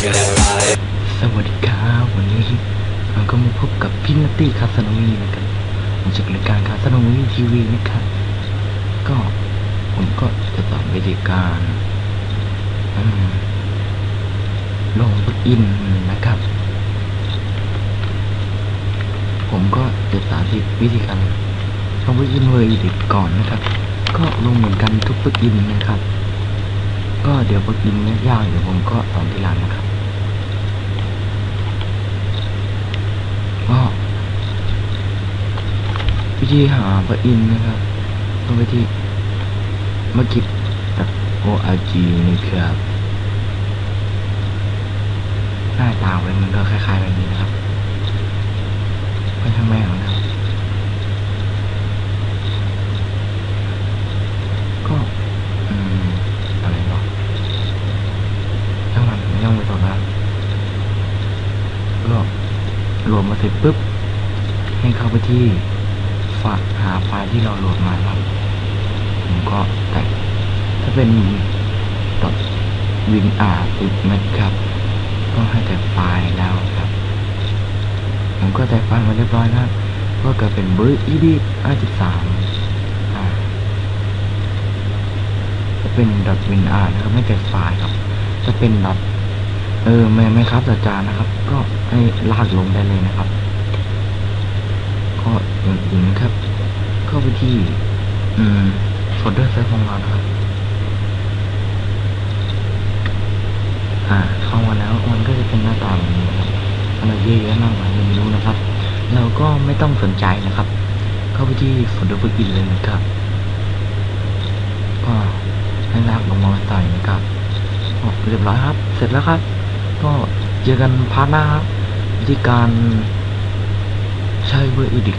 สวัสดีครับวันนี้เราก็มาพบกับพี่นัตตี้คาสโนมีนะครับมาจากรายการคาสโนมีทีวีนะครับก็ผมก็จะตอบวิธีการลงล็อกอินนะครับ ผมก็จะสาธิตวิธีการลงล็อกอินเลยดิก่อนนะครับ ก็ลงเหมือนกันทุกล็อกอินนะครับ ก็เดี๋ยวล็อกอินยากเดี๋ยวผมก็สอนทีหลังนะครับ วิธีหาปลั๊กอินนะครับต้องไปที่มากิด org นะครับหน้าตาเป็นมันก็คล้ายๆแบบนี้นะครับไปทางแม่ของนะครับก็อืมอะไรวะช่างมันไม่ต้องไปสนแล้วก็รวมมาเสร็จปุ๊บ ให้เข้าไปที่ หาไฟล์ที่เราโหลดมาครับ ผมก็แตกถ้าเป็น win r ปุ๊บนะครับ ก็ให้แต่ไฟล์แล้วครับ ผมก็แต่ไฟล์มาเรียบร้อยนะครับก็เกิดเป็น v e d 53อ่าจะเป็น .winr นะครับไม่แต่ไฟล์ครับ จะเป็นเออไม่ไม่ครับอาจารย์นะครับ ก็ให้ลากลงได้เลยนะครับ ก็อย่างอื่นนะครับเข้าไปที่โฟลเดอร์เซฟของเรานะครับ อ่าเข้ามาแล้วมันก็จะเป็นหน้าตาแบบนี้นะครับอะไรเยอะแยะมากมายไม่รู้นะครับ เราก็ไม่ต้องสนใจนะครับ เข้าไปที่โฟลเดอร์ plugin เลยนะครับก็ให้ลากลงมาใส่นะครับเรียบร้อยครับ เสร็จแล้วครับ ก็เจอกันพาร์ทหน้าครับวิธีการ ใช้เวอร์อีดิท